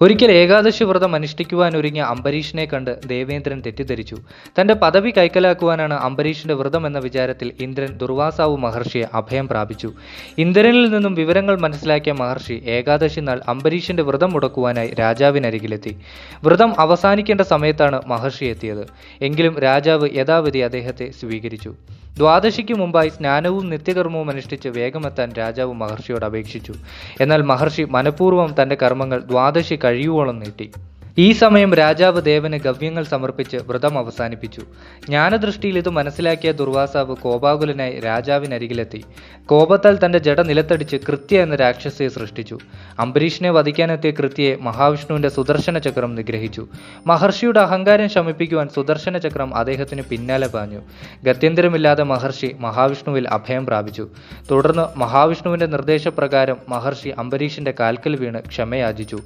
ഒരിക്കൽ ഏകാദശി വ്രതം അനുഷ്ഠിക്കുവാൻ ഒരുങ്ങിയ അംബരീഷിനെ കണ്ട് ദേവേന്ദ്രൻ തെറ്റിദ്ധരിച്ചു. തന്റെ പദവി കൈക്കലാക്കുവാനാണ് അംബരീഷിന്റെ വ്രതം എന്ന വിചാരത്തിൽ ഇന്ദ്രൻ ദുർവാസാവു മഹർഷിയെ അഭയം പ്രാപിച്ചു. ഇന്ദ്രനിൽ നിന്നും വിവരങ്ങൾ മനസ്സിലാക്കിയ മഹർഷി ഏകാദശി നാൾ അംബരീഷിന്റെ വ്രതം മുടക്കുവാനായി രാജാവിനരികിലെത്തി. വ്രതം അവസാനിക്കേണ്ട സമയത്താണ് മഹർഷി എത്തിയത്. എങ്കിലും രാജാവ് യഥാവിധി അദ്ദേഹത്തെ സ്വീകരിച്ചു. ദ്വാദശിക്ക് മുമ്പായി സ്നാനവും നിത്യകർമ്മവും അനുഷ്ഠിച്ച് വേഗമെത്താൻ രാജാവ് മഹർഷിയോട് അപേക്ഷിച്ചു. എന്നാൽ മഹർഷി മനഃപൂർവം തന്റെ കർമ്മങ്ങൾ ദ്വാദശി കഴിയുവോളം നീട്ടി. ഈ സമയം രാജാവ് ദേവന് ഗവ്യങ്ങൾ സമർപ്പിച്ച് വ്രതം അവസാനിപ്പിച്ചു. ജ്ഞാനദൃഷ്ടിയിൽ ഇത് മനസ്സിലാക്കിയ ദുർവാസാവ് കോപാകുലനായി രാജാവിനരികിലെത്തി. കോപത്താൽ തന്റെ ജട നിലത്തടിച്ച് കൃത്യ എന്ന രാക്ഷസിയെ സൃഷ്ടിച്ചു. അംബരീഷിനെ വധിക്കാനെത്തിയ കൃത്യയെ മഹാവിഷ്ണുവിന്റെ സുദർശന ചക്രം നിഗ്രഹിച്ചു. മഹർഷിയുടെ അഹങ്കാരം ശമിപ്പിക്കുവാൻ സുദർശന ചക്രം അദ്ദേഹത്തിന് പിന്നാലെ പാഞ്ഞു. ഗത്യന്തരമില്ലാതെ മഹർഷി മഹാവിഷ്ണുവിൽ അഭയം പ്രാപിച്ചു. തുടർന്ന് മഹാവിഷ്ണുവിന്റെ നിർദ്ദേശപ്രകാരം മഹർഷി അംബരീഷിന്റെ കാൽക്കൽ വീണ് ക്ഷമയാചിച്ചു.